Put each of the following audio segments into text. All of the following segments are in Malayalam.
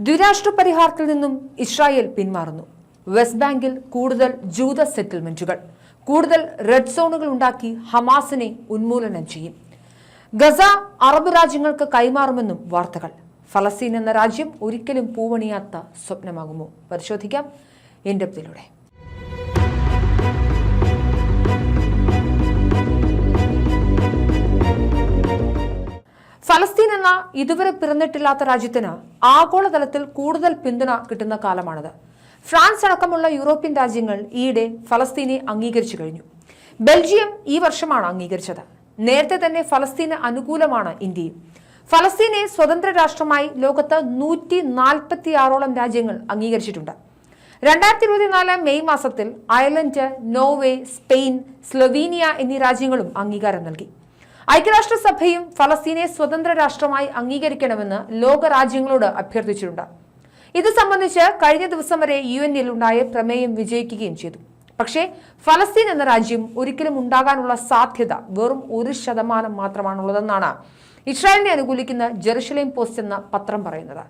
ദ്വിരാഷ്ട്ര പരിഹാരത്തിൽ നിന്നും ഇസ്രായേൽ പിന്മാറുന്നു. വെസ്റ്റ് ബാങ്കിൽ കൂടുതൽ ജൂത സെറ്റിൽമെന്റുകൾ കൂടുതൽ റെഡ് സോണുകൾ ഉണ്ടാക്കി ഹമാസിനെ ഉന്മൂലനം ചെയ്യും. ഗസ അറബ് രാജ്യങ്ങൾക്ക് കൈമാറുമെന്നും വാർത്തകൾ. ഫലസ്തീൻ എന്ന രാജ്യം ഒരിക്കലും പൂവണിയാത്ത സ്വപ്നമാകുമോ? പരിശോധിക്കാം. ഇൻഡപ്തിലൂടെ ഫലസ്തീൻ എന്ന ഇതുവരെ പിറന്നിട്ടില്ലാത്ത രാജ്യത്തിന് ആഗോളതലത്തിൽ കൂടുതൽ പിന്തുണ കിട്ടുന്ന കാലമാണിത്. ഫ്രാൻസ് അടക്കമുള്ള യൂറോപ്യൻ രാജ്യങ്ങൾ ഈയിടെ ഫലസ്തീനെ അംഗീകരിച്ചു കഴിഞ്ഞു. ബെൽജിയം ഈ വർഷമാണ് അംഗീകരിച്ചത്. നേരത്തെ തന്നെ ഫലസ്തീന് അനുകൂലമാണ് ഇന്ത്യയും. ഫലസ്തീനെ സ്വതന്ത്ര രാഷ്ട്രമായി ലോകത്ത് നൂറ്റി നാൽപ്പത്തി ആറോളം രാജ്യങ്ങൾ അംഗീകരിച്ചിട്ടുണ്ട്. രണ്ടായിരത്തി ഇരുപത്തിനാല് മെയ് മാസത്തിൽ അയർലൻഡ് നോർവേ സ്പെയിൻ സ്ലൊവീനിയ എന്നീ രാജ്യങ്ങളും അംഗീകാരം നൽകി. ഐക്യരാഷ്ട്രസഭയും ഫലസ്തീനെ സ്വതന്ത്ര രാഷ്ട്രമായി അംഗീകരിക്കണമെന്ന് ലോകരാജ്യങ്ങളോട് അഭ്യർത്ഥിച്ചിട്ടുണ്ട്. ഇത് സംബന്ധിച്ച് കഴിഞ്ഞ ദിവസം വരെ യു എന്നിൽ ഉണ്ടായ പ്രമേയം വിജയിക്കുകയും ചെയ്തു. പക്ഷേ ഫലസ്തീൻ എന്ന രാജ്യം ഒരിക്കലും ഉണ്ടാകാനുള്ള സാധ്യത വെറും ഒരു ശതമാനം മാത്രമാണുള്ളതെന്നാണ് ഇസ്രായേലിനെ അനുകൂലിക്കുന്ന ജെറുസലേം പോസ്റ്റ് എന്ന പത്രം പറയുന്നത്.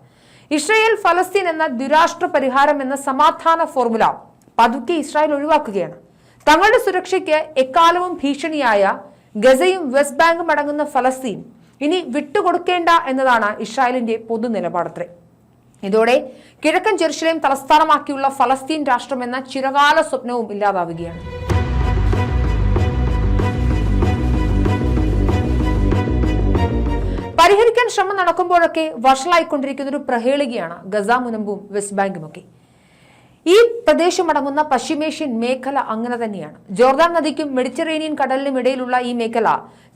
ഇസ്രായേൽ ഫലസ്തീൻ എന്ന ദുരാഷ്ട്ര പരിഹാരം എന്ന സമാധാന ഫോർമുല പതുക്കെ ഇസ്രായേൽ ഒഴിവാക്കുകയാണ്. തങ്ങളുടെ സുരക്ഷയ്ക്ക് എക്കാലവും ഭീഷണിയായ ഗസയും വെസ്റ്റ് ബാങ്കും അടങ്ങുന്ന ഫലസ്തീൻ ഇനി വിട്ടുകൊടുക്കേണ്ട എന്നതാണ് ഇസ്രായേലിന്റെ പൊതു നിലപാടത്രേ. ഇതോടെ കിഴക്കൻ ജെറുസലേം തലസ്ഥാനമാക്കിയുള്ള ഫലസ്തീൻ രാഷ്ട്രം എന്ന ചിരകാല സ്വപ്നവും ഇല്ലാതാവുകയാണ്. പരിഹരിക്കാൻ ശ്രമം നടക്കുമ്പോഴൊക്കെ വഷളായിക്കൊണ്ടിരിക്കുന്ന ഒരു പ്രഹേളികയാണ് ഗസ മുനമ്പും വെസ്റ്റ് ബാങ്കുമൊക്കെ. ഈ പ്രദേശമടങ്ങുന്ന പശ്ചിമേഷ്യൻ മേഖല അങ്ങനെ തന്നെയാണ്. ജോർദാൻ നദിക്കും മെഡിറ്ററേനിയൻ കടലിനും ഇടയിലുള്ള ഈ മേഖല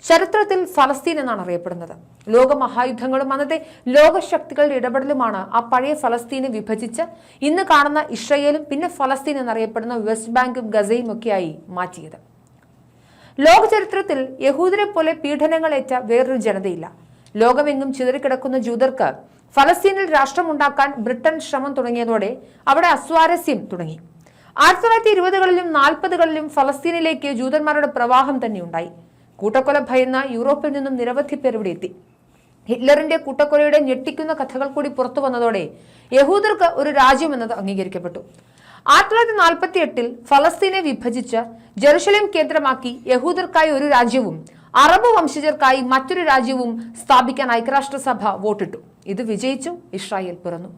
ചരിത്രത്തിൽ ഫലസ്തീൻ എന്നാണ് അറിയപ്പെടുന്നത്. ലോക മഹായുദ്ധങ്ങളും അന്നത്തെ ലോകശക്തികളുടെ ഇടപെടലുമാണ് ആ പഴയ ഫലസ്തീനെ വിഭജിച്ച് ഇന്ന് കാണുന്ന ഇസ്രയേലും പിന്നെ ഫലസ്തീൻ എന്നറിയപ്പെടുന്ന വെസ്റ്റ് ബാങ്കും ഗസയും ഒക്കെയായി മാറ്റിയത്. ലോക ചരിത്രത്തിൽ യഹൂദരെ പോലെ പീഡനങ്ങളേറ്റ വേറൊരു ജനതയില്ല. ലോകമെങ്ങും ചിതറിക്കിടക്കുന്ന ജൂതർക്ക് ഫലസ്തീനിൽ രാഷ്ട്രമുണ്ടാക്കാൻ ബ്രിട്ടൻ ശ്രമം തുടങ്ങിയതോടെ അവിടെ അസ്വാരസ്യം തുടങ്ങി. ആയിരത്തി തൊള്ളായിരത്തി ഇരുപതുകളിലും നാൽപ്പതുകളിലും ഫലസ്തീനിലേക്ക് ജൂതന്മാരുടെ പ്രവാഹം തന്നെ ഉണ്ടായി കൂട്ടക്കൊല ഭയന്ന യൂറോപ്പിൽ നിന്നും നിരവധി പേർ ഇവിടെ എത്തി. ഹിറ്റ്ലറിന്റെ കൂട്ടക്കൊലയുടെ ഞെട്ടിക്കുന്ന കഥകൾ കൂടി പുറത്തു വന്നതോടെ യഹൂദർക്ക് ഒരു രാജ്യം എന്നത് അംഗീകരിക്കപ്പെട്ടു. ആയിരത്തി തൊള്ളായിരത്തി നാൽപ്പത്തി എട്ടിൽ ഫലസ്തീനെ വിഭജിച്ച് ജെറുസലേം കേന്ദ്രമാക്കി യഹൂദർക്കായി ഒരു രാജ്യവും അറബ് വംശജർക്കായി മറ്റൊരു രാജ്യവും സ്ഥാപിക്കാൻ ഐക്യരാഷ്ട്രസഭ വോട്ടിട്ടു. ഇത് വിജയിച്ചു ഇസ്രായേൽ പിറന്നു.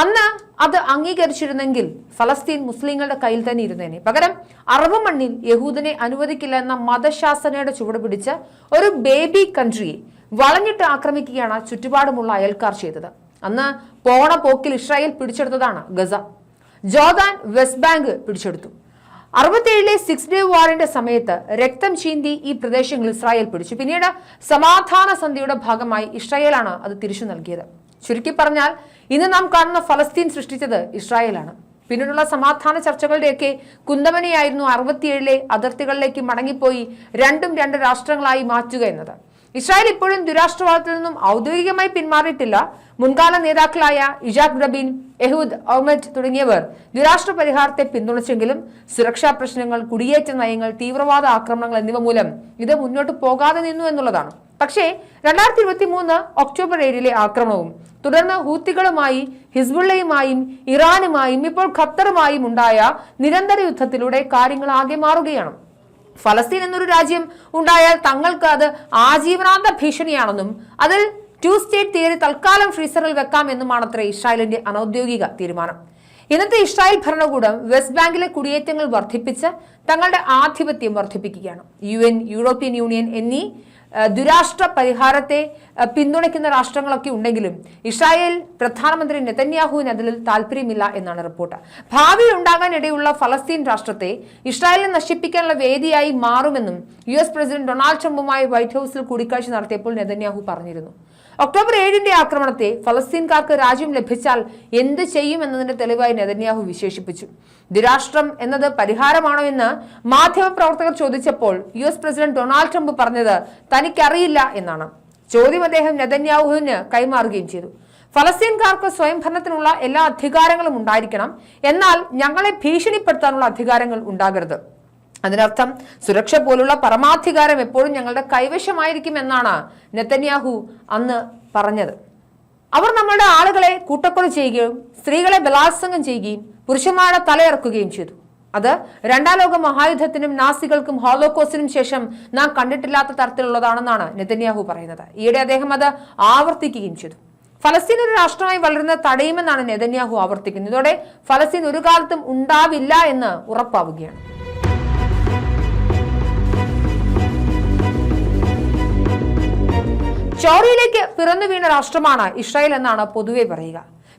അന്ന് അത് അംഗീകരിച്ചിരുന്നെങ്കിൽ ഫലസ്തീൻ മുസ്ലിങ്ങളുടെ കയ്യിൽ തന്നെ ഇരുന്നേനെ. പകരം അറബ് മണ്ണിൽ യഹൂദിനെ അനുവദിക്കില്ല എന്ന മതശാസനയുടെ ചുവട് പിടിച്ച് ഒരു ബേബി കൺട്രിയെ വളഞ്ഞിട്ട് ആക്രമിക്കുകയാണ് ചുറ്റുപാടുമുള്ള അയൽക്കാർ ചെയ്തത്. അന്ന് പോണ പോക്കിൽ ഇസ്രായേൽ പിടിച്ചെടുത്തതാണ് ഗസ. ജോർദാൻ വെസ്റ്റ് ബാങ്ക് പിടിച്ചെടുത്തു. അറുപത്തിയേഴിലെ സിക്സ് ഡേ വാറിന്റെ സമയത്ത് രക്തം ചീന്തി ഈ പ്രദേശങ്ങൾ ഇസ്രായേൽ പിടിച്ചു. പിന്നീട് സമാധാന സന്ധിയുടെ ഭാഗമായി ഇസ്രായേലാണ് അത് തിരിച്ചു നൽകിയത്. ചുരുക്കി പറഞ്ഞാൽ ഇന്ന് നാം കാണുന്ന ഫലസ്തീൻ സൃഷ്ടിച്ചത് ഇസ്രായേലാണ്. പിന്നീടുള്ള സമാധാന ചർച്ചകളുടെയൊക്കെ കുന്തമനയായിരുന്നു അറുപത്തിയേഴിലെ അതിർത്തികളിലേക്ക് മടങ്ങിപ്പോയി രണ്ടും രണ്ട് രാഷ്ട്രങ്ങളായി മാറ്റുക എന്നത്. ഇസ്രായേൽ ഇപ്പോഴും ദുരാഷ്ട്രവാദത്തിൽ നിന്നും ഔദ്യോഗികമായി പിന്മാറിയിട്ടില്ല. മുൻകാല നേതാക്കളായ ഇജാഖ് റബീൻ എഹൂദ് ഔമറ്റ് തുടങ്ങിയവർ ദുരാഷ്ട്ര പരിഹാരത്തെ പിന്തുണച്ചെങ്കിലും സുരക്ഷാ പ്രശ്നങ്ങൾ കുടിയേറ്റ നയങ്ങൾ തീവ്രവാദ ആക്രമണങ്ങൾ എന്നിവ മൂലം ഇത് മുന്നോട്ട് പോകാതെ നിന്നു എന്നുള്ളതാണ്. പക്ഷേ രണ്ടായിരത്തി ഇരുപത്തി മൂന്ന് ഒക്ടോബർ ഏഴിലെ ആക്രമണവും തുടർന്ന് ഹൂത്തികളുമായി ഹിസ്ബുള്ളയുമായും ഇറാനുമായും ഇപ്പോൾ ഖത്തറുമായും ഉണ്ടായ നിരന്തര യുദ്ധത്തിലൂടെ കാര്യങ്ങൾ ആകെ മാറുകയാണ്. ഫലസ്തീൻ എന്നൊരു രാജ്യം ഉണ്ടായാൽ തങ്ങൾക്ക് അത് ആജീവനാന്ത ഭീഷണിയാണെന്നും അതിൽ ടു സ്റ്റേറ്റ് തിയറി തൽക്കാലം ഫ്രീസറിൽ വെക്കാം അത്ര ഇസ്രായേലിന്റെ അനൌദ്യോഗിക തീരുമാനം. ഇന്നത്തെ ഇസ്രായേൽ ഭരണകൂടം വെസ്റ്റ് ബാങ്കിലെ കുടിയേറ്റങ്ങൾ വർദ്ധിപ്പിച്ച് തങ്ങളുടെ ആധിപത്യം വർദ്ധിപ്പിക്കുകയാണ്. യു എൻ യൂറോപ്യൻ യൂണിയൻ എന്നീ ദുരാഷ്ട്ര പരിഹാരത്തെ പിന്തുണയ്ക്കുന്ന രാഷ്ട്രങ്ങളൊക്കെ ഉണ്ടെങ്കിലും ഇസ്രായേൽ പ്രധാനമന്ത്രി നെതന്യാഹുവിന് അതിൽ താല്പര്യമില്ല എന്നാണ് റിപ്പോർട്ട്. ഭാവിയിൽ ഉണ്ടാകാനിടയുള്ള ഫലസ്തീൻ രാഷ്ട്രത്തെ ഇസ്രായേലിനെ നശിപ്പിക്കാനുള്ള വേദിയായി മാറുമെന്നും യു എസ് പ്രസിഡന്റ് ഡൊണാൾഡ് ട്രംപുമായി വൈറ്റ് ഹൌസിൽ കൂടിക്കാഴ്ച നടത്തിയപ്പോൾ നെതന്യാഹു പറഞ്ഞിരുന്നു. ഒക്ടോബർ ഏഴിന്റെ ആക്രമണത്തെ ഫലസ്തീൻകാർക്ക് രാജ്യം ലഭിച്ചാൽ എന്ത് ചെയ്യും എന്നതിന്റെ തെളിവായി നെതന്യാഹു വിശേഷിപ്പിച്ചു. ദുരാഷ്ട്രം എന്നത് പരിഹാരമാണോ എന്ന് മാധ്യമപ്രവർത്തകർ ചോദിച്ചപ്പോൾ U S president Donald Trump പറഞ്ഞത് തനിക്കറിയില്ല എന്നാണ്. ചോദ്യം അദ്ദേഹം നെതന്യാഹുവിന് കൈമാറുകയും ചെയ്തു. ഫലസ്തീൻകാർക്ക് സ്വയംഭരണത്തിനുള്ള എല്ലാ അധികാരങ്ങളും ഉണ്ടായിരിക്കണം എന്നാൽ ഞങ്ങളെ ഭീഷണിപ്പെടുത്താനുള്ള അധികാരങ്ങൾ ഉണ്ടാകരുത്. അതിനർത്ഥം സുരക്ഷ പോലുള്ള പരമാധികാരം എപ്പോഴും ഞങ്ങളുടെ കൈവശമായിരിക്കും എന്നാണ് നെത്തന്യാഹു അന്ന് പറഞ്ഞത്. അവർ നമ്മളുടെ ആളുകളെ കൂട്ടക്കൊല ചെയ്യുകയും സ്ത്രീകളെ ബലാത്സംഗം ചെയ്യുകയും പുരുഷന്മാരുടെ തലയിറക്കുകയും ചെയ്തു. അത് രണ്ടാം ലോക മഹായുദ്ധത്തിനും നാസികൾക്കും ഹോളോകോസിനും ശേഷം നാം കണ്ടിട്ടില്ലാത്ത തരത്തിലുള്ളതാണെന്നാണ് നെതന്യാഹു പറയുന്നത്. ഈയിടെ അദ്ദേഹം അത് ആവർത്തിക്കുകയും ചെയ്തു. ഫലസ്തീൻ ഒരു രാഷ്ട്രമായി വളരുന്നത് തടയുമെന്നാണ് നെതന്യാഹു ആവർത്തിക്കുന്നത്. ഇതോടെ ഫലസ്തീൻ ഒരു കാലത്തും ഉണ്ടാവില്ല എന്ന് ഉറപ്പാവുകയാണ്. ചോറിയിലേക്ക് പിറന്നു വീണ രാഷ്ട്രമാണ് ഇസ്രായേൽ എന്നാണ് പൊതുവെ പറയുക.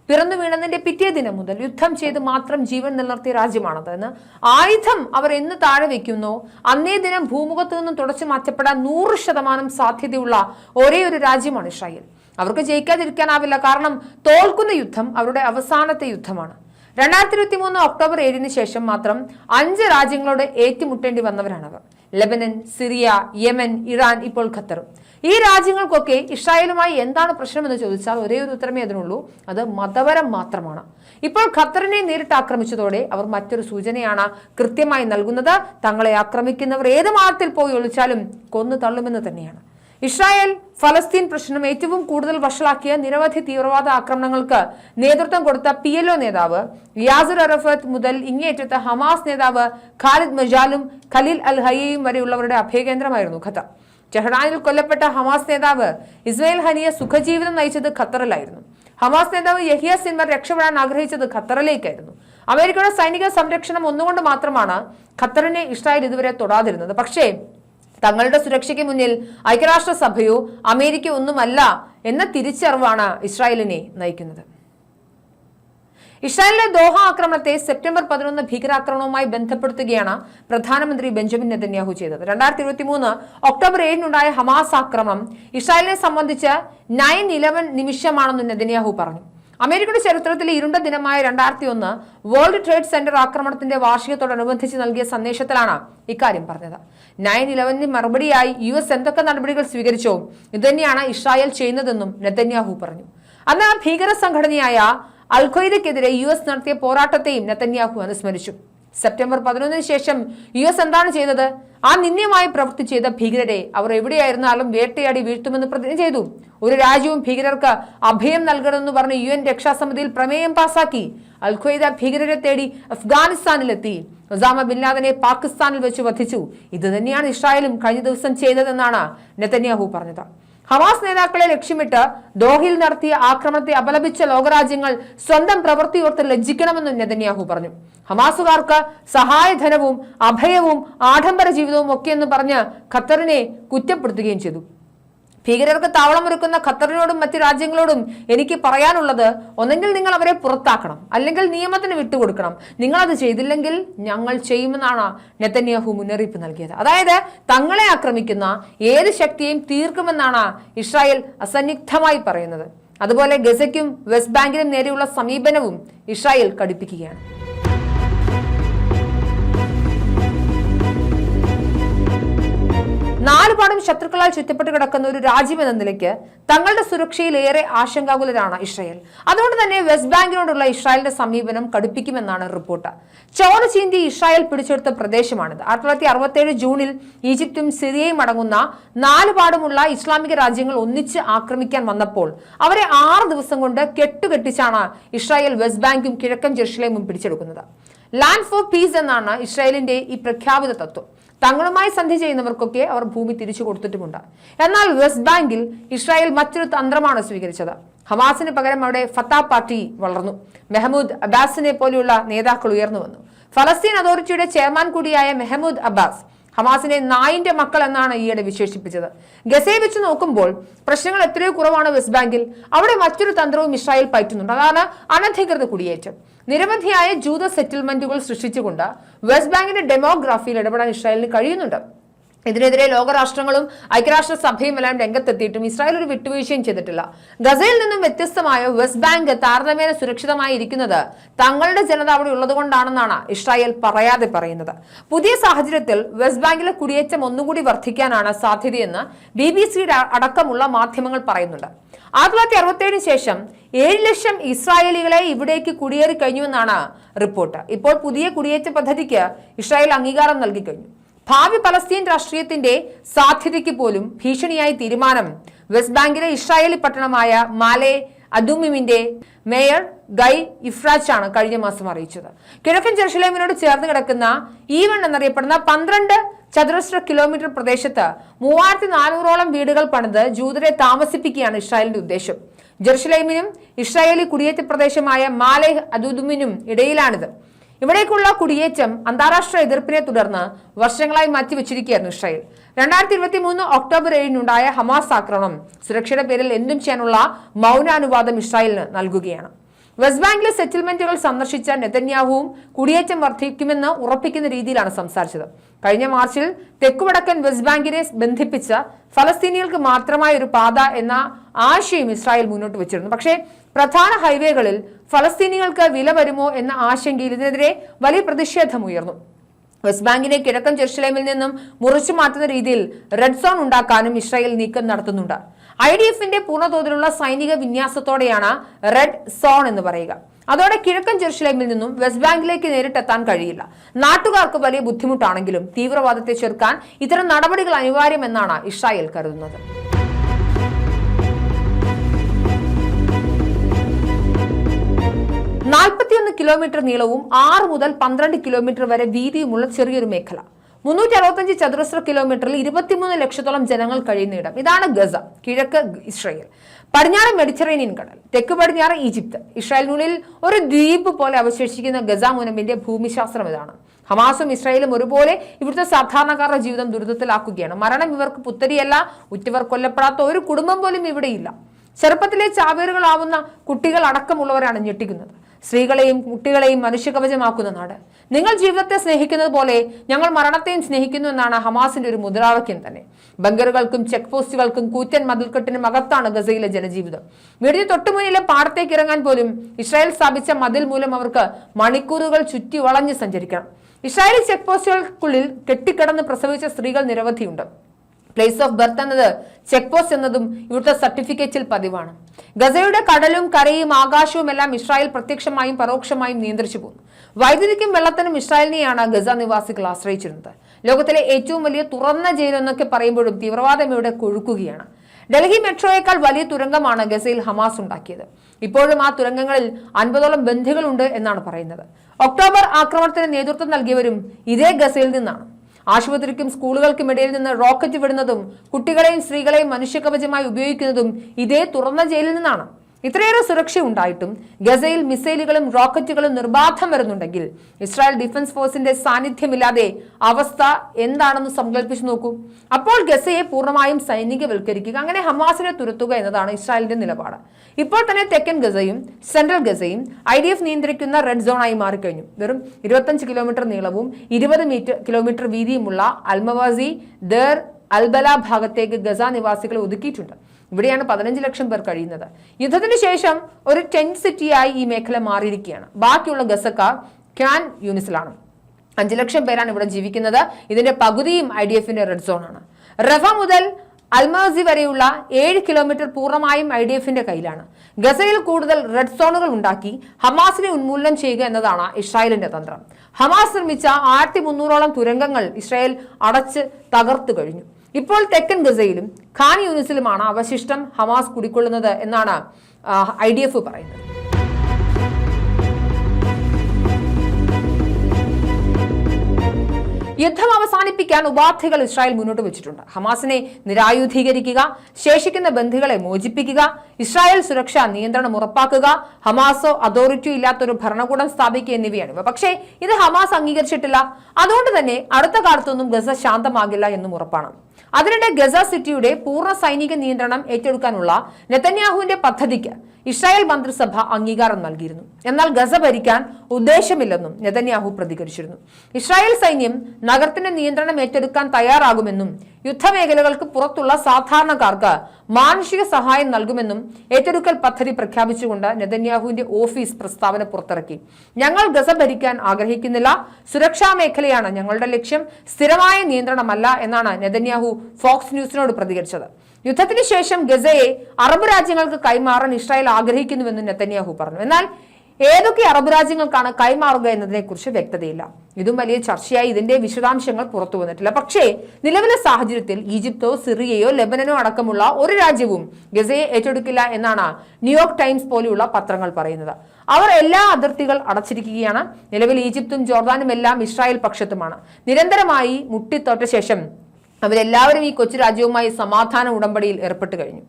പിറന്നു വീണതിന്റെ പിറ്റേ ദിനം മുതൽ യുദ്ധം ചെയ്ത് മാത്രം ജീവൻ നിലനിർത്തിയ രാജ്യമാണത് എന്ന് ആയുധം അവർ എന്ന് താഴെ വെക്കുന്നോ. അന്നേ ദിനം ഭൂമുഖത്തു നിന്നും തുടച്ചു മാറ്റപ്പെടാൻ നൂറ് ശതമാനം സാധ്യതയുള്ള ഒരേ ഒരു രാജ്യമാണ് ഇസ്രായേൽ. അവർക്ക് ജയിക്കാതിരിക്കാനാവില്ല. കാരണം തോൽക്കുന്ന യുദ്ധം അവരുടെ അവസാനത്തെ യുദ്ധമാണ്. രണ്ടായിരത്തി ഇരുപത്തി മൂന്ന് ഒക്ടോബർ ഏഴിന് ശേഷം മാത്രം അഞ്ച് രാജ്യങ്ങളോട് ഏറ്റുമുട്ടേണ്ടി വന്നവരാണവർ. ലെബനൻ സിറിയ യമൻ ഇറാൻ ഇപ്പോൾ ഖത്തറും. ഈ രാജ്യങ്ങൾക്കൊക്കെ ഇസ്രായേലുമായി എന്താണ് പ്രശ്നമെന്ന് ചോദിച്ചാൽ ഒരേ ഒരു ഉത്തരമേ അതിനുള്ളൂ. അത് മതപരം മാത്രമാണ്. ഇപ്പോൾ ഖത്തറിനെ നേരിട്ട് ആക്രമിച്ചതോടെ അവർ മറ്റൊരു സൂചനയാണ് കൃത്യമായി നൽകുന്നത്. തങ്ങളെ ആക്രമിക്കുന്നവർ ഏത് മാർഗത്തിൽ പോയി ഒളിച്ചാലും കൊന്നു തള്ളുമെന്ന് തന്നെയാണ്. ഇസ്രായേൽ ഫലസ്തീൻ പ്രശ്നം ഏറ്റവും കൂടുതൽ വഷളാക്കിയ നിരവധി തീവ്രവാദ ആക്രമണങ്ങൾക്ക് നേതൃത്വം കൊടുത്ത പി എൽ ഒ നേതാവ് യാസുർ അറഫത്ത് മുതൽ ഇങ്ങേറ്റത്തെ ഹമാസ് നേതാവ് ഖാലിദ് മജാലും ഖലീൽ അൽ ഹയ്യയും വരെയുള്ളവരുടെ അഭയകേന്ദ്രമായിരുന്നു ഖത്തർ. ടെഹ്റാനിൽ കൊല്ലപ്പെട്ട ഹമാസ് നേതാവ് ഇസ്മയിൽ ഹനിയ സുഖജീവിതം നയിച്ചത് ഖത്തറിലായിരുന്നു. ഹമാസ് നേതാവ് യഹിയ സിൻവർ രക്ഷപ്പെടാൻ ആഗ്രഹിച്ചത് ഖത്തറിലേക്കായിരുന്നു. അമേരിക്കയുടെ സൈനിക സംരക്ഷണം ഒന്നുകൊണ്ട് മാത്രമാണ് ഖത്തറിനെ ഇസ്രായേൽ ഇതുവരെ തൊടാതിരുന്നത്. പക്ഷേ തങ്ങളുടെ സുരക്ഷയ്ക്ക് മുന്നിൽ ഐക്യരാഷ്ട്രസഭയോ അമേരിക്ക ഒന്നുമല്ല എന്ന തിരിച്ചറിവാണ് ഇസ്രായേലിനെ നയിക്കുന്നത്. ഇസ്രായേലിലെ ദോഹ ആക്രമണത്തെ സെപ്റ്റംബർ പതിനൊന്ന് ഭീകരാക്രമണവുമായി ബന്ധപ്പെടുത്തുകയാണ് പ്രധാനമന്ത്രി ബെഞ്ചമിൻ നെതന്യാഹു ചെയ്തത്. രണ്ടായിരത്തി ഇരുപത്തി മൂന്ന് ഒക്ടോബർ ഏഴിനുണ്ടായ ഹമാസ് ആക്രമണം ഇസ്രായേലിനെ സംബന്ധിച്ച് നയൻ ഇലവൻ നിമിഷമാണെന്ന് നെതന്യാഹു പറഞ്ഞു. അമേരിക്കയുടെ ചരിത്രത്തിലെ ഇരുണ്ട ദിനമായ രണ്ടായിരത്തി ഒന്ന് വേൾഡ് ട്രേഡ് സെന്റർ ആക്രമണത്തിന്റെ വാർഷികത്തോടനുബന്ധിച്ച് നൽകിയ സന്ദേശത്തിലാണ് ഇക്കാര്യം പറഞ്ഞത്. നയൻ ഇലവനിന് മറുപടിയായി യു എസ് എന്തൊക്കെ നടപടികൾ സ്വീകരിച്ചോ ഇതുതന്നെയാണ് ഇസ്രായേൽ ചെയ്യുന്നതെന്നും നെതന്യാഹു പറഞ്ഞു. അന്ന് ഭീകര സംഘടനയായ അൽഖ്വയ്ദയ്ക്കെതിരെ യു എസ് നടത്തിയ പോരാട്ടത്തെയും നെതന്യാഹു അനുസ്മരിച്ചു. സെപ്റ്റംബർ പതിനൊന്നിന് ശേഷം യു എസ് എന്താണ് ചെയ്തത്? ആ നിന്ദ്യമായി പ്രവൃത്തി ചെയ്ത ഭീകരരെ അവർ എവിടെയായിരുന്നാലും വേട്ടയാടി വീഴ്ത്തുമെന്ന് പ്രതിജ്ഞ ചെയ്തു. ഒരു രാജ്യവും ഭീകരർക്ക് അഭയം നൽകണമെന്ന് പറഞ്ഞ് യു എൻ രക്ഷാസമിതിയിൽ പ്രമേയം പാസാക്കി. അൽഖ്വയ്ദ ഭീകരരെ തേടി അഫ്ഗാനിസ്ഥാനിലെത്തി. ഒസാമ ബിൻ ലാദനെ പാകിസ്ഥാനിൽ വെച്ച് വധിച്ചു. ഇത് തന്നെയാണ് ഇസ്രായേലും കഴിഞ്ഞ ദിവസം ചെയ്തതെന്നാണ് നെതന്യാഹു പറഞ്ഞത്. ഹമാസ് നേതാക്കളെ ലക്ഷ്യമിട്ട് ദോഹയിൽ നടത്തിയ ആക്രമണത്തെ അപലപിച്ച ലോകരാജ്യങ്ങൾ സ്വന്തം പ്രവൃത്തിയോർത്ത് ലജ്ജിക്കണമെന്നും നെതന്യാഹു പറഞ്ഞു. ഹമാസുകാർക്ക് സഹായധനവും അഭയവും ആഡംബര ജീവിതവും ഒക്കെയെന്ന് പറഞ്ഞ് ഖത്തറിനെ കുറ്റപ്പെടുത്തുകയും ചെയ്തു. ഭീകരർക്ക് താവളമൊരുക്കുന്ന ഖത്തറിനോടും മറ്റ് രാജ്യങ്ങളോടും എനിക്ക് പറയാനുള്ളത് ഒന്നെങ്കിൽ നിങ്ങൾ അവരെ പുറത്താക്കണം. അല്ലെങ്കിൽ നിയമത്തിന് വിട്ടുകൊടുക്കണം. നിങ്ങൾ അത് ചെയ്തില്ലെങ്കിൽ ഞങ്ങൾ ചെയ്യുമെന്നാണ് നെത്തന്യാഹു മുന്നറിയിപ്പ് നൽകിയത്. അതായത് തങ്ങളെ ആക്രമിക്കുന്ന ഏത് ശക്തിയും തീർക്കുമെന്നാണ് ഇസ്രായേൽ അസന്നിഗ്ധമായി പറയുന്നത്. അതുപോലെ ഗസയ്ക്കും വെസ്റ്റ് ബാങ്കിനും നേരെയുള്ള സമീപനവും ഇസ്രായേൽ കടുപ്പിക്കുകയാണ്. നാലുപാടും ശത്രുക്കളാൽ ചുറ്റപ്പെട്ട് കിടക്കുന്ന ഒരു രാജ്യമെന്ന നിലയ്ക്ക് തങ്ങളുടെ സുരക്ഷയിൽ ഏറെ ആശങ്കാകുലരാണ് ഇസ്രായേൽ. അതുകൊണ്ട് തന്നെ വെസ്റ്റ് ബാങ്കിനോടുള്ള ഇസ്രായേലിന്റെ സമീപനം കടുപ്പിക്കുമെന്നാണ് റിപ്പോർട്ട്. ചോര ചീന്തി ഇസ്രായേൽ പിടിച്ചെടുത്ത പ്രദേശമാണിത്. ആയിരത്തി തൊള്ളായിരത്തി അറുപത്തേഴ് ജൂണിൽ ഈജിപ്തും സിറിയയും അടങ്ങുന്ന നാലുപാടുമുള്ള ഇസ്ലാമിക രാജ്യങ്ങൾ ഒന്നിച്ച് ആക്രമിക്കാൻ വന്നപ്പോൾ അവരെ ആറ് ദിവസം കൊണ്ട് കെട്ടുകെട്ടിച്ചാണ് ഇസ്രായേൽ വെസ്റ്റ് ബാങ്കും കിഴക്കൻ ജെറുസലേമും പിടിച്ചെടുക്കുന്നത്. ലാൻഡ് ഫോർ പീസ് എന്നാണ് ഇസ്രായേലിന്റെ ഈ പ്രഖ്യാപിത തത്വം. തങ്ങളുമായി സന്ധി ചെയ്യുന്നവർക്കൊക്കെ അവർ ഭൂമി തിരിച്ചു കൊടുത്തിട്ടുമുണ്ട്. എന്നാൽ വെസ്റ്റ് ബാങ്കിൽ ഇസ്രായേൽ മറ്റൊരു തന്ത്രമാണ് സ്വീകരിച്ചത്. ഹമാസിന് പകരം അവിടെ ഫത്താ പാർട്ടി വളർന്നു. മെഹമ്മൂദ് അബ്ബാസിനെ പോലെയുള്ള നേതാക്കൾ ഉയർന്നു വന്നു. ഫലസ്തീൻ അതോറിറ്റിയുടെ ചെയർമാൻ കൂടിയായ മെഹമ്മൂദ് അബ്ബാസ് ഹമാസിനെ നായിന്റെ മക്കൾ എന്നാണ് ഈയിടെ വിശേഷിപ്പിച്ചത്. ഗസയെ വെച്ച് നോക്കുമ്പോൾ പ്രശ്നങ്ങൾ എത്രയോ കുറവാണ് വെസ്റ്റ് ബാങ്കിൽ. അവിടെ മറ്റൊരു തന്ത്രവും ഇസ്രായേൽ പയറ്റുന്നുണ്ട്. അതാണ് അനധികൃത കുടിയേറ്റം. നിരവധിയായ ജൂത സെറ്റിൽമെന്റുകൾ സൃഷ്ടിച്ചുകൊണ്ട് വെസ്റ്റ് ബാങ്കിന്റെ ഡെമോഗ്രാഫിയിൽ ഇടപെടാൻ ഇസ്രായേലിന് കഴിയുന്നുണ്ട്. ഇതിനെതിരെ ലോകരാഷ്ട്രങ്ങളും ഐക്യരാഷ്ട്ര സഭയും എല്ലാം രംഗത്തെത്തിയിട്ടും ഇസ്രായേൽ ഒരു വിട്ടുവീഴ്ചയും ചെയ്തിട്ടില്ല. ഗസയിൽ നിന്നും വ്യത്യസ്തമായ വെസ്റ്റ് ബാങ്ക് താരതമ്യേന സുരക്ഷിതമായി ഇരിക്കുന്നത് തങ്ങളുടെ ജനത അവിടെ ഉള്ളതുകൊണ്ടാണെന്നാണ് ഇസ്രായേൽ പറയാതെ പറയുന്നത്. പുതിയ സാഹചര്യത്തിൽ വെസ്റ്റ് ബാങ്കിലെ കുടിയേറ്റം ഒന്നുകൂടി വർദ്ധിക്കാനാണ് സാധ്യതയെന്ന് ബി ബി സിയുടെ അടക്കമുള്ള മാധ്യമങ്ങൾ പറയുന്നുണ്ട്. ആയിരത്തി തൊള്ളായിരത്തി അറുപത്തേഴിന് ശേഷം ഏഴ് ലക്ഷം ഇസ്രായേലികളെ ഇവിടേക്ക് കുടിയേറി കഴിഞ്ഞുവെന്നാണ് റിപ്പോർട്ട്. ഇപ്പോൾ പുതിയ കുടിയേറ്റ പദ്ധതിക്ക് ഇസ്രായേൽ അംഗീകാരം നൽകി കഴിഞ്ഞു. ഭാവി പലസ്തീൻ രാഷ്ട്രീയത്തിന്റെ സാധ്യതയ്ക്ക് പോലും ഭീഷണിയായി തീരുമാനം. വെസ്റ്റ് ബാങ്കിലെ ഇസ്രായേലി പട്ടണമായ മാലെ അദുമിമിന്റെ മേയർ ഗൈ ഇഫ്രാച്ച് ആണ് കഴിഞ്ഞ മാസം അറിയിച്ചത്. കിഴക്കൻ ജെറുസലേമിനോട് ചേർന്ന് കിടക്കുന്ന ഈവൺ എന്നറിയപ്പെടുന്ന പന്ത്രണ്ട് ചതുരശ്ര കിലോമീറ്റർ പ്രദേശത്ത് മൂവായിരത്തി നാനൂറോളം വീടുകൾ പണിത് ജൂതരെ താമസിപ്പിക്കുകയാണ് ഇസ്രായേലിന്റെ ഉദ്ദേശം. ജെറുസലേമിനും ഇസ്രായേലി കുടിയേറ്റ പ്രദേശമായ മാലേഹ് അദുദുമിനും ഇടയിലാണിത്. ഇവിടേക്കുള്ള കുടിയേറ്റം അന്താരാഷ്ട്ര എതിർപ്പിനെ തുടർന്ന് വർഷങ്ങളായി മാറ്റിവെച്ചിരിക്കുകയായിരുന്നു ഇസ്രായേൽ. രണ്ടായിരത്തി ഇരുപത്തി മൂന്ന് ഒക്ടോബർ ഏഴിനുണ്ടായ ഹമാസ് ആക്രമണം സുരക്ഷയുടെ പേരിൽ എന്തും ചെയ്യാനുള്ള മൗനാനുവാദം ഇസ്രായേലിന് നൽകുകയാണ്. വെസ്റ്റ് ബാങ്കിലെ സെറ്റിൽമെന്റുകൾ സന്ദർശിച്ച നെതന്യാഹുവും കുടിയേറ്റം വർദ്ധിക്കുമെന്ന് ഉറപ്പിക്കുന്ന രീതിയിലാണ് സംസാരിച്ചത്. കഴിഞ്ഞ മാർച്ചിൽ തെക്കുവടക്കൻ വെസ്റ്റ് ബാങ്കിനെ ബന്ധിപ്പിച്ച ഫലസ്തീനികൾക്ക് മാത്രമായ ഒരു പാത എന്ന ആശയം ഇസ്രായേൽ മുന്നോട്ട് വെച്ചിരുന്നു. പക്ഷേ പ്രധാന ഹൈവേകളിൽ ഫലസ്തീനികൾക്ക് വില വരുമോ എന്ന ആശങ്കയിൽ ഇതിനെതിരെ വലിയ പ്രതിഷേധമുയർന്നു വെസ്റ്റ് ബാങ്കിനെ കിഴക്കൻ ജെറുസലേമിൽ നിന്നും മുറിച്ചു മാറ്റുന്ന രീതിയിൽ റെഡ് സോൺ ഉണ്ടാക്കാനും ഇസ്രായേൽ നീക്കം നടത്തുന്നുണ്ട്. ഐ ഡി എഫിന്റെ പൂർണതോതിലുള്ള സൈനിക വിന്യാസത്തോടെയാണ് റെഡ് സോൺ എന്ന് പറയുക. അതോടെ കിഴക്കൻ ജെറുസലേമിൽ നിന്നും വെസ്റ്റ് ബാങ്കിലേക്ക് നേരിട്ടെത്താൻ കഴിയില്ല. നാട്ടുകാർക്ക് വലിയ ബുദ്ധിമുട്ടാണെങ്കിലും തീവ്രവാദത്തെ ചെറുക്കാൻ ഇത്തരം നടപടികൾ അനിവാര്യമെന്നാണ് ഇസ്രായേൽ കരുതുന്നത്. നാൽപ്പത്തിയൊന്ന് കിലോമീറ്റർ നീളവും ആറ് മുതൽ പന്ത്രണ്ട് കിലോമീറ്റർ വരെ വീതിയുമുള്ള ചെറിയൊരു മേഖല. മുന്നൂറ്റി അറുപത്തഞ്ച് ചതുരശ്ര കിലോമീറ്ററിൽ ഇരുപത്തിമൂന്ന് ലക്ഷത്തോളം ജനങ്ങൾ കഴിയുന്ന ഇടം. ഇതാണ് ഗസ കിഴക്ക് ഇസ്രയേൽ. പടിഞ്ഞാറ് മെഡിറ്ററേനിയൻ കടൽ തെക്ക് പടിഞ്ഞാറ് ഈജിപ്ത്. ഇസ്രായേലിനുള്ളിൽ ഒരു ദ്വീപ് പോലെ അവശേഷിക്കുന്ന ഗസ മുനമ്പിന്റെ ഭൂമിശാസ്ത്രം ഇതാണ്. ഹമാസും ഇസ്രായേലും ഒരുപോലെ ഇവിടുത്തെ സാധാരണക്കാരുടെ ജീവിതം ദുരിതത്തിലാക്കുകയാണ്. മരണം ഇവർക്ക് പുത്തരിയല്ല ഉറ്റവർ കൊല്ലപ്പെടാത്ത ഒരു കുടുംബം പോലും ഇവിടെയില്ല. ചെറുപ്പത്തിലെ ചാവേറുകളാവുന്ന കുട്ടികൾ അടക്കമുള്ളവരാണ് ഞെട്ടിക്കുന്നത്. സ്ത്രീകളെയും കുട്ടികളെയും മനുഷ്യകവചമാക്കുന്ന നാട്. നിങ്ങൾ ജീവിതത്തെ സ്നേഹിക്കുന്നത് പോലെ ഞങ്ങൾ മരണത്തെയും സ്നേഹിക്കുന്നു എന്നാണ് ഹമാസിന്റെ ഒരു മുദ്രാവാക്യം തന്നെ. ബങ്കറുകൾക്കും ചെക്ക് പോസ്റ്റുകൾക്കും കൂറ്റൻ മതിൽക്കെട്ടിനും അകത്താണ് ഗസയിലെ ജനജീവിതം. വീടിന് തൊട്ടുമുന്നിലെ പാടത്തേക്ക് ഇറങ്ങാൻ പോലും ഇസ്രായേൽ സ്ഥാപിച്ച മതിൽ മൂലം അവർക്ക് മണിക്കൂറുകൾ ചുറ്റി വളഞ്ഞ് സഞ്ചരിക്കണം. ഇസ്രായേലി ചെക്ക് പോസ്റ്റുകൾക്കുള്ളിൽ കെട്ടിക്കിടന്ന് പ്രസവിച്ച സ്ത്രീകൾ നിരവധിയുണ്ട്. പ്ലേസ് ഓഫ് ബർത്ത് എന്നത് ചെക്ക് പോസ്റ്റ് എന്നതും ഇവിടുത്തെ സർട്ടിഫിക്കറ്റിൽ പതിവാണ്. ഗസയുടെ കടലും കരയും ആകാശവും എല്ലാം ഇസ്രായേൽ പ്രത്യക്ഷമായും പരോക്ഷമായും നിയന്ത്രിച്ചു പോകുന്നു വൈദ്യുതിക്കും വെള്ളത്തിനും ഇസ്രായേലിനെയാണ് ഗസ നിവാസികൾ ആശ്രയിച്ചിരുന്നത്. ലോകത്തിലെ ഏറ്റവും വലിയ തുറന്ന ജയിൽ എന്നൊക്കെ പറയുമ്പോഴും തീവ്രവാദം ഇവിടെ കൊഴുക്കുകയാണ്. ഡൽഹി മെട്രോയേക്കാൾ വലിയ തുരങ്കമാണ് ഗസയിൽ ഹമാസ് ഉണ്ടാക്കിയത്. ഇപ്പോഴും ആ തുരങ്കങ്ങളിൽ അൻപതോളം ബന്ധികളുണ്ട് എന്നാണ് പറയുന്നത്. ഒക്ടോബർ ആക്രമണത്തിന് നേതൃത്വം നൽകിയവരും ഇതേ ഗസയിൽ നിന്നാണ്. ആശുപത്രിക്കും സ്കൂളുകൾക്കും ഇടയിൽ നിന്ന് റോക്കറ്റ് വിടുന്നതും കുട്ടികളെയും സ്ത്രീകളെയും മനുഷ്യകവചമായി ഉപയോഗിക്കുന്നതും ഇതേ തുറന്ന ജയിലിൽ നിന്നാണ്. ഇത്രയേറെ സുരക്ഷ ഉണ്ടായിട്ടും ഗസയിൽ മിസൈലുകളും റോക്കറ്റുകളും നിർബാധം വരുന്നുണ്ടെങ്കിൽ ഇസ്രായേൽ ഡിഫൻസ് ഫോഴ്സിന്റെ സാന്നിധ്യമില്ലാതെ അവസ്ഥ എന്താണെന്ന് സങ്കല്പിച്ചു നോക്കൂ. അപ്പോൾ ഗസയെ പൂർണമായും സൈനികവൽക്കരിക്കുക അങ്ങനെ ഹമാസിനെ തുരത്തുക എന്നതാണ് ഇസ്രായേലിന്റെ നിലപാട്. ഇപ്പോൾ തന്നെ തെക്കൻ ഗസയും സെൻട്രൽ ഗസയും ഐ ഡി എഫ് നിയന്ത്രിക്കുന്ന റെഡ് സോണായി മാറിക്കഴിഞ്ഞു. വെറും ഇരുപത്തഞ്ച് കിലോമീറ്റർ നീളവും ഇരുപത് metre kilometre വീതിയുമുള്ള Al Mawasi Deir al Balah ഭാഗത്തേക്ക് ഗസ നിവാസികളെ ഒതുക്കിയിട്ടുണ്ട്. ഇവിടെയാണ് പതിനഞ്ച് ലക്ഷം പേർ കഴിയുന്നത്. യുദ്ധത്തിന് ശേഷം ഒരു ടെന്റ് സിറ്റിയായി ഈ മേഖല മാറിയിരിക്കുകയാണ്. ബാക്കിയുള്ള ഗസക്കാർ ക്യാൻ യൂണിസിലാണ്. അഞ്ചു ലക്ഷം പേരാണ് ഇവിടെ ജീവിക്കുന്നത്. ഇതിന്റെ പകുതിയും ഐ ഡി എഫിന്റെ റെഡ് സോണാണ്. റഫ മുതൽ അൽമാസി വരെയുള്ള ഏഴ് കിലോമീറ്റർ പൂർണമായും ഐ ഡി എഫിന്റെ കയ്യിലാണ്. ഗസയിൽ കൂടുതൽ റെഡ് സോണുകൾ ഉണ്ടാക്കി ഹമാസിനെ ഉന്മൂലനം ചെയ്യുക എന്നതാണ് ഇസ്രായേലിന്റെ തന്ത്രം. ഹമാസ് നിർമ്മിച്ച ആയിരത്തി മുന്നൂറോളം തുരങ്കങ്ങൾ ഇസ്രായേൽ അടച്ച് തകർത്തു കഴിഞ്ഞു. ഇപ്പോൾ തെക്കൻ ഗസയിലും ഖാൻ യൂണിസിലുമാണ് അവശിഷ്ടം ഹമാസ് കുടിക്കൊള്ളുന്നത് എന്നാണ് ഐ ഡി എഫ് പറയുന്നത്. യുദ്ധം അവസാനിപ്പിക്കാൻ ഉപാധികൾ ഇസ്രായേൽ മുന്നോട്ട് വെച്ചിട്ടുണ്ട്. ഹമാസിനെ നിരായുധീകരിക്കുക ശേഷിക്കുന്ന ബന്ധുക്കളെ മോചിപ്പിക്കുക ഇസ്രായേൽ സുരക്ഷാ നിയന്ത്രണം ഉറപ്പാക്കുക ഹമാസോ അതോറിറ്റിയോ ഇല്ലാത്തൊരു ഭരണകൂടം സ്ഥാപിക്കുക എന്നിവയാണ് പക്ഷേ ഇത് ഹമാസ് അംഗീകരിച്ചിട്ടില്ല. അതുകൊണ്ട് തന്നെ അടുത്ത കാലത്തൊന്നും ഗസ ശാന്തമാകില്ല എന്നും ഉറപ്പാണ്. അതിനിടെ ഗസ സിറ്റിയുടെ പൂർണ സൈനിക നിയന്ത്രണം ഏറ്റെടുക്കാനുള്ള നെതന്യാഹുവിന്റെ പദ്ധതിക്ക് ഇസ്രായേൽ മന്ത്രിസഭ അംഗീകാരം നൽകിയിരുന്നു. എന്നാൽ ഗസ ഭരിക്കാൻ ഉദ്ദേശമില്ലെന്നും നെതന്യാഹു പ്രതികരിച്ചിരുന്നു. ഇസ്രായേൽ സൈന്യം നഗരത്തിന്റെ നിയന്ത്രണം ഏറ്റെടുക്കാൻ തയ്യാറാകുമെന്നും യുദ്ധമേഖലകൾക്ക് പുറത്തുള്ള സാധാരണക്കാർക്ക് മാനുഷിക സഹായം നൽകുമെന്നും ഏറ്റെടുക്കൽ പദ്ധതി പ്രഖ്യാപിച്ചുകൊണ്ട് നെതന്യാഹുവിന്റെ ഓഫീസ് പ്രസ്താവന പുറത്തിറക്കി. ഞങ്ങൾ ഗസ ഭരിക്കാൻ ആഗ്രഹിക്കുന്നില്ല. സുരക്ഷാ മേഖലയാണ് ഞങ്ങളുടെ ലക്ഷ്യം. സ്ഥിരമായ നിയന്ത്രണമല്ല എന്നാണ് നെതന്യാഹു ഫോക്സ് ന്യൂസിനോട് പ്രതികരിച്ചത്. യുദ്ധത്തിന് ശേഷം ഗസയെ അറബ് രാജ്യങ്ങൾക്ക് കൈമാറാൻ ഇസ്രായേൽ ആഗ്രഹിക്കുന്നുവെന്ന് നെതന്യാഹു പറഞ്ഞു. എന്നാൽ ഏതൊക്കെ അറബ് രാജ്യങ്ങൾക്കാണ് കൈമാറുക എന്നതിനെക്കുറിച്ച് വ്യക്തതയില്ല. ഇതും വലിയ ചർച്ചയായി ഇതിന്റെ വിശദാംശങ്ങൾ പുറത്തു വന്നിട്ടില്ല. പക്ഷേ നിലവിലെ സാഹചര്യത്തിൽ ഈജിപ്തോ സിറിയയോ ലെബനനോ അടക്കമുള്ള ഒരു രാജ്യവും ഗസയെ ഏറ്റെടുക്കില്ല എന്നാണ് ന്യൂയോർക്ക് ടൈംസ് പോലെയുള്ള പത്രങ്ങൾ പറയുന്നത്. അവർ എല്ലാ അതിർത്തികൾ അടച്ചിരിക്കുകയാണ്. നിലവിൽ ഈജിപ്തും ജോർദാനും എല്ലാം ഇസ്രായേൽ പക്ഷത്തുമാണ്. നിരന്തരമായി മുട്ടിത്തോറ്റ ശേഷം അവരെല്ലാവരും ഈ കൊച്ചു രാജ്യവുമായി സമാധാന ഉടമ്പടിയിൽ ഏർപ്പെട്ടു കഴിഞ്ഞു.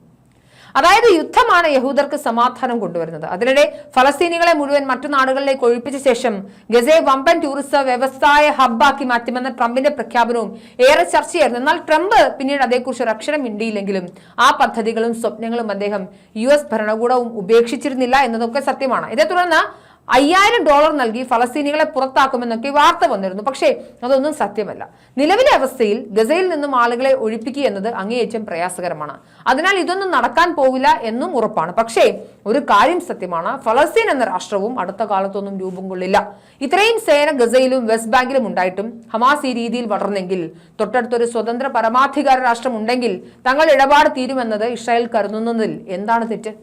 അതായത് യുദ്ധമാണ് യഹൂദർക്ക് സമാധാനം കൊണ്ടുവരുന്നത്. അതിനിടെ ഫലസ്തീനികളെ മുഴുവൻ മറ്റു നാടുകളിലേക്ക് ഒഴിപ്പിച്ച ശേഷം ഗസയെ വമ്പൻ ടൂറിസ്റ്റ് വ്യവസായ ഹബ്ബാക്കി മാറ്റുമെന്ന ട്രംപിന്റെ പ്രഖ്യാപനവും ഏറെ ചർച്ചയായിരുന്നു. എന്നാൽ ട്രംപ് പിന്നീട് അതേക്കുറിച്ച് ഒരു അക്ഷരം മിണ്ടിയില്ലെങ്കിലും ആ പദ്ധതികളും സ്വപ്നങ്ങളും അദ്ദേഹം യു എസ് ഭരണകൂടവും ഉപേക്ഷിച്ചിരുന്നില്ല എന്നതൊക്കെ സത്യമാണ്. ഇതേ തുടർന്ന് അയ്യായിരം ഡോളർ നൽകി ഫലസ്തീനികളെ പുറത്താക്കുമെന്നൊക്കെ വാർത്ത വന്നിരുന്നു. പക്ഷേ അതൊന്നും സത്യമല്ല. നിലവിലെ അവസ്ഥയിൽ ഗസയിൽ നിന്നും ആളുകളെ ഒഴിപ്പിക്കുക എന്നത് അങ്ങേയറ്റം പ്രയാസകരമാണ്. അതിനാൽ ഇതൊന്നും നടക്കാൻ പോവില്ല എന്നും ഉറപ്പാണ്. പക്ഷേ ഒരു കാര്യം സത്യമാണ്. ഫലസ്തീൻ എന്ന രാഷ്ട്രവും അടുത്ത കാലത്തൊന്നും രൂപം കൊള്ളില്ല. ഇത്രയും സേന ഗസയിലും വെസ്റ്റ് ബാങ്കിലും ഉണ്ടായിട്ടും ഹമാസ് ഈ രീതിയിൽ വളർന്നെങ്കിൽ തൊട്ടടുത്തൊരു സ്വതന്ത്ര പരമാധികാര രാഷ്ട്രം ഉണ്ടെങ്കിൽ തങ്ങൾ ഇടപാട് തീരുമെന്നത് ഇസ്രായേൽ കരുതുന്നതിൽ എന്താണ് തെറ്റ്?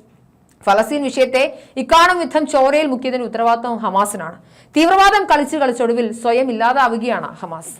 ഫലസ്തീൻ വിഷയത്തെ ഇക്കാണും യുദ്ധം ചോരയിൽ മുക്കിയതിന് ഉത്തരവാദിത്വം ഹമാസിനാണ്. തീവ്രവാദം കളിച്ച് കളിച്ചൊടുവിൽ സ്വയം ഇല്ലാതാവുകയാണ് ഹമാസ്.